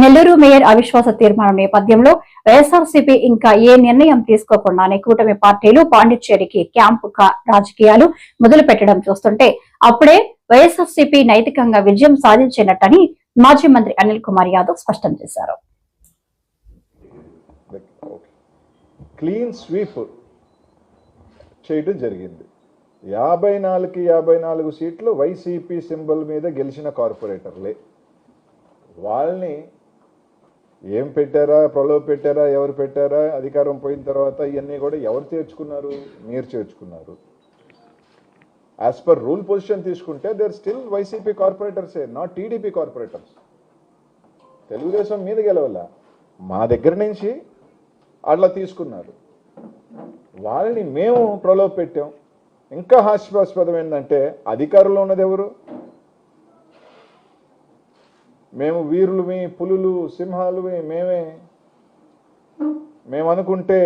Nellore mayor అవిశ్వాస తీర్మానం నేపథ్యంలో వైఎస్ఆర్సీపీ ఇంకా ఏ నిర్ణయం తీసుకోకుండానే కూటమి పార్టీలు పాండిచ్చేరికి క్యాంపు రాజకీయాలు మొదలు పెట్టడం చూస్తుంటే అప్పుడే వైఎస్ఆర్సీపీ నైతికంగా విజయం సాధించినట్టని మాజీ మంత్రి అనిల్ కుమార్ యాదవ్ స్పష్టం చేశారు. క్లీన్ స్వీప్ చేయడం జరిగింది. యాభై నాలుగుకి యాభై నాలుగు సీట్లు వైసీపీ సింబల్ మీద గెలిచిన కార్పొరేటర్లే. వాళ్ళని ఏం పెట్టారా? ప్రలోభ పెట్టారా? ఎవరు పెట్టారా? అధికారం పోయిన తర్వాత ఇవన్నీ కూడా ఎవరు చేర్చుకున్నారు? మీరు చేర్చుకున్నారు. యాజ్ పర్ రూల్ పొజిషన్ తీసుకుంటే దేర్ స్టిల్ వైసీపీ కార్పొరేటర్సే నాట్ టీడీపీ కార్పొరేటర్స్ తెలుగుదేశం మీద గెలవల. మా దగ్గర నుంచి అట్లా తీసుకున్నారు. వాళ్ళని మేము ప్రలోభ పెట్టాం. ఇంకా హాస్యాస్పదం ఏంటంటే అధికారంలో ఉన్నది ఎవరు? మేము వీరులమి పులులు సింహాలువి మేమే. మేము అనుకుంటే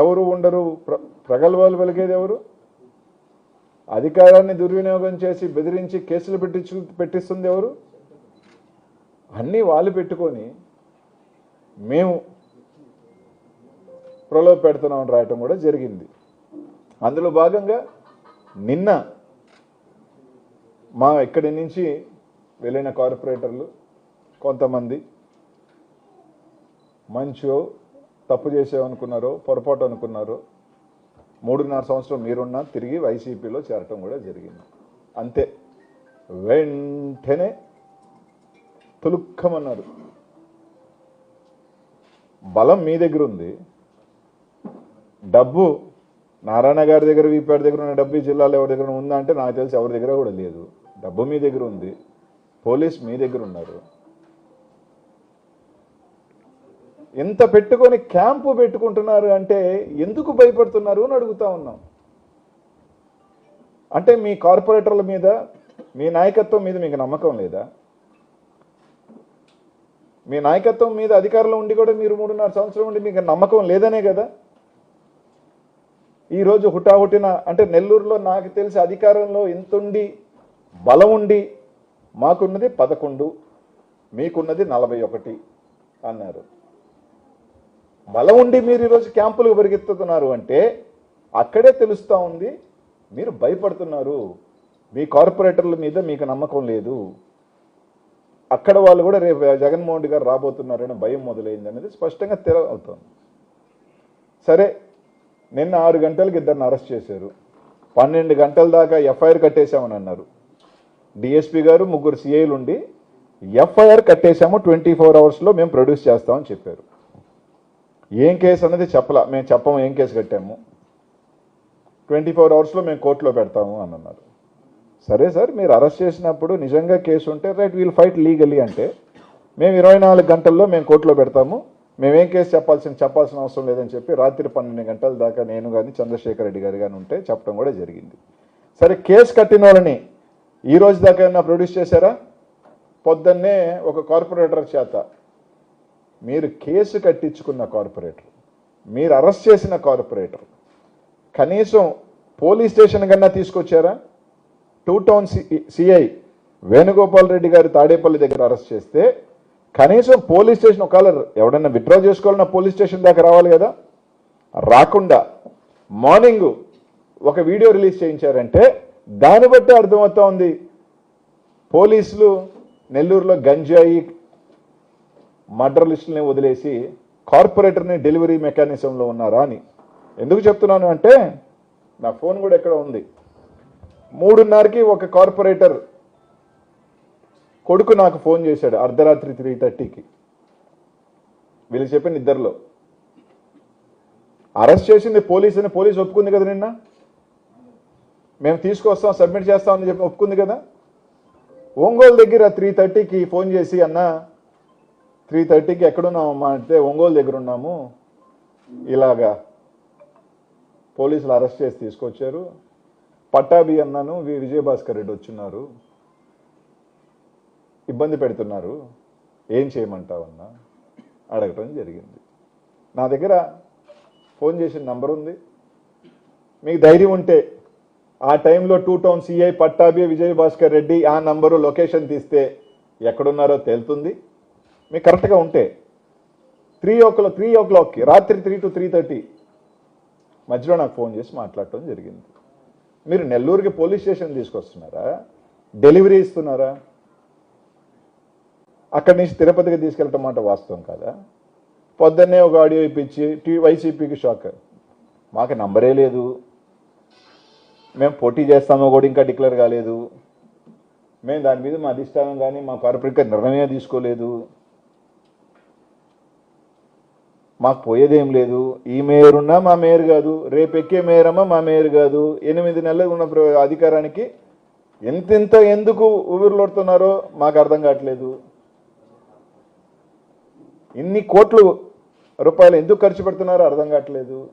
ఎవరు ఉండరు ప్ర ప్రగల్భాలు వెలిగేది ఎవరు? అధికారాన్ని దుర్వినియోగం చేసి బెదిరించి కేసులు పెట్టించు పెట్టిస్తుంది ఎవరు? అన్నీ వాళ్ళు పెట్టుకొని మేము ప్రలోభ పెడుతున్నామని రాయటం కూడా జరిగింది. అందులో భాగంగా నిన్న మా ఇక్కడి నుంచి వెళ్ళిన కార్పొరేటర్లు కొంతమంది మంచో తప్పు చేసేవనుకున్నారో పొరపాటు అనుకున్నారో మూడున్నర సంవత్సరం మీరున్నా తిరిగి వైసీపీలో చేరటం కూడా జరిగింది. అంతే. వెంటనే తులుక్కమన్నారు. బలం మీ దగ్గర ఉంది డబ్బు నారాయణ గారి దగ్గర వీపాడి దగ్గర ఉన్న డబ్బు ఈ జిల్లాలో ఎవరి దగ్గర ఉందా అంటే నాకు తెలిసి ఎవరి దగ్గర కూడా లేదు. డబ్బు మీ దగ్గర ఉంది పోలీస్ మీ దగ్గర ఉన్నారు. ఎంత పెట్టుకొని క్యాంపు పెట్టుకుంటున్నారు అంటే ఎందుకు భయపడుతున్నారు అని అడుగుతా ఉన్నాం. అంటే మీ కార్పొరేటర్ల మీద మీ నాయకత్వం మీద మీకు నమ్మకం లేదా? మీ నాయకత్వం మీద అధికారంలో ఉండి కూడా మీరు మూడున్నర సంవత్సరం ఉండి మీకు నమ్మకం లేదనే కదా? ఈరోజు హుటాహుటిన అంటే నెల్లూరులో నాకు తెలిసి అధికారంలో ఎంతుండి బలం ఉండి మాకున్నది పదకొండు మీకున్నది నలభై ఒకటి అన్నారు. బలం ఉండి మీరు ఈరోజు క్యాంపులు పరిగెత్తుతున్నారు అంటే అక్కడే తెలుస్తూ ఉంది మీరు భయపడుతున్నారు. మీ కార్పొరేటర్ల మీద మీకు నమ్మకం లేదు. అక్కడ వాళ్ళు కూడా రేపు జగన్మోహన్ రెడ్డి గారు రాబోతున్నారని భయం మొదలైంది అనేది స్పష్టంగా తెల అవుతుంది సరే నిన్న ఆరు గంటలకు ఇద్దరిని అరెస్ట్ చేశారు. పన్నెండు గంటల దాకా ఎఫ్ఐఆర్ కట్టేశామని అన్నారు. డిఎస్పీ గారు ముగ్గురు సిఐలు ఉండి ఎఫ్ఐఆర్ కట్టేశాము ట్వంటీ ఫోర్ అవర్స్లో మేము ప్రొడ్యూస్ చేస్తామని చెప్పారు. ఏం కేసు అనేది చెప్పలా మేము చెప్పము ఏం కేసు కట్టాము. ట్వంటీ ఫోర్ అవర్స్లో మేము కోర్టులో పెడతాము అని అన్నారు. సరే సార్ మీరు అరెస్ట్ చేసినప్పుడు నిజంగా కేసు ఉంటే రైట్ వీల్ ఫైట్ లీగలీ అంటే మేము ఇరవై నాలుగు గంటల్లో మేము కోర్టులో పెడతాము. మేమేం కేసు చెప్పాల్సిన చెప్పాల్సిన అవసరం లేదని చెప్పి రాత్రి పన్నెండు గంటల దాకా నేను కానీ చంద్రశేఖర్ రెడ్డి గారు కానీ ఉంటే చెప్పడం కూడా జరిగింది. సరే కేసు కట్టిన వాళ్ళని ఈ రోజు దాకా ఏమన్నా ప్రొడ్యూస్ చేశారా? పొద్దున్నే ఒక కార్పొరేటర్ చేత మీరు కేసు కట్టించుకున్న కార్పొరేటర్ మీరు అరెస్ట్ చేసిన కార్పొరేటర్ కనీసం పోలీస్ స్టేషన్ కన్నా తీసుకొచ్చారా? Two town CI Venugopal Reddy గారు తాడేపల్లి దగ్గర అరెస్ట్ చేస్తే కనీసం పోలీస్ స్టేషన్ ఒకవేళ ఎవడన్నా విత్డ్రా చేసుకోవాలన్నా పోలీస్ స్టేషన్ దాకా రావాలి కదా? రాకుండా మార్నింగ్ ఒక వీడియో రిలీజ్ చేయించారంటే దాన్ని బట్టి అర్థమవుతా ఉంది. పోలీసులు నెల్లూరులో గంజాయి మర్డర్ లిస్టులని వదిలేసి కార్పొరేటర్ని డెలివరీ మెకానిజంలో ఉన్నారా అని ఎందుకు చెప్తున్నాను అంటే నా ఫోన్ కూడా ఎక్కడ ఉంది? మూడున్నరకి ఒక కార్పొరేటర్ కొడుకు నాకు ఫోన్ చేశాడు అర్ధరాత్రి త్రీ థర్టీకి వీళ్ళు చెప్పిన ఇద్దరిలో అరెస్ట్ చేసింది పోలీస్ అని పోలీస్ ఒప్పుకుంది కదా నిన్న? మేము తీసుకొస్తాం సబ్మిట్ చేస్తామని చెప్పి ఒప్పుకుంది కదా? ఒంగోలు దగ్గర త్రీ థర్టీకి ఫోన్ చేసి అన్న త్రీ థర్టీకి ఎక్కడున్నామమ్మా అంటే ఒంగోలు దగ్గర ఉన్నాము. ఇలాగా పోలీసులు అరెస్ట్ చేసి తీసుకొచ్చారు. పట్టాభి అన్నాను వి- విజయభాస్కర్ రెడ్డి వచ్చిన్నారు. ఇబ్బంది పెడుతున్నారు. ఏం చేయమంటావన్నా? అడగటం జరిగింది. నా దగ్గర ఫోన్ చేసిన నంబర్ ఉంది. మీకు ధైర్యం ఉంటే ఆ టైంలో two town CI Pattabhi Vijayabhaskar Reddy ఆ నంబరు లొకేషన్ తీస్తే ఎక్కడున్నారో తేలుతుంది. మీకు కరెక్ట్గా ఉంటే త్రీ ఓ క్లాక్ త్రీ ఓ క్లాక్కి రాత్రి త్రీ టు త్రీ థర్టీ మధ్యలో నాకు ఫోన్ చేసి మాట్లాడటం జరిగింది. మీరు నెల్లూరుకి పోలీస్ స్టేషన్ తీసుకొస్తున్నారా? డెలివరీ ఇస్తున్నారా? అక్కడి నుంచి తిరుపతికి తీసుకెళ్ళటం మాట వాస్తవం కాదా? పొద్దున్నే ఒక ఆడియో ఇప్పించి టీ వైసీపీకి షాక్. మాకు నంబరే లేదు. మేము పోటీ చేస్తామో కూడా ఇంకా డిక్లేర్ కాలేదు. మేము దాని మీద మా అధిష్టానం కానీ మా కార్పొరేట్ నిర్ణయం తీసుకోలేదు. మాకు పోయేదేం లేదు. ఈ మేయర్ ఉన్నా మా మేయర్ కాదు. రేపు ఎక్కే మేయరమ్మా మా మేయర్ కాదు. ఎనిమిది నెలలు ఉన్న ప్ర- అధికారానికి ఎంతెంత ఎందుకు ఊబిర్లొడుతున్నారో మాకు అర్థం కావట్లేదు. ఇన్ని కోట్లు రూపాయలు ఎందుకు ఖర్చు పెడుతున్నారో అర్థం కావట్లేదు.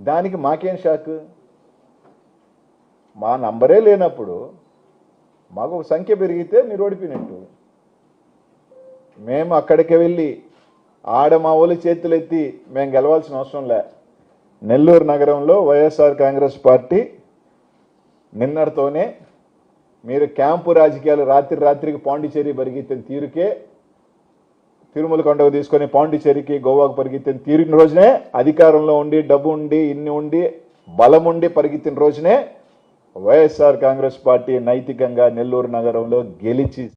దానికి మాకేం షాక్? మా నంబరే లేనప్పుడు మాకు ఒక సంఖ్య పెరిగితే మీరు ఓడిపోయినట్టు మేము అక్కడికి వెళ్ళి ఆడ మా వాళ్ళు చేతులు ఎత్తి మేము గెలవాల్సిన అవసరం లే. నెల్లూరు నగరంలో వైఎస్ఆర్ కాంగ్రెస్ పార్టీ నిన్నటితోనే మీరు క్యాంపు రాజకీయాలు రాత్రి రాత్రికి పాండిచేరి పరిగెత్తిన తీరుకే తిరుమల కొండకు తీసుకొని పాండిచేరికి గోవాకు పరిగెత్తిన తీరిన రోజునే అధికారంలో ఉండి డబ్బు ఉండి ఇన్ని ఉండి బలం ఉండి పరిగెత్తిన రోజునే వైఎస్ఆర్ కాంగ్రెస్ పార్టీ నైతికంగా నెల్లూరు నగరంలో గెలిచి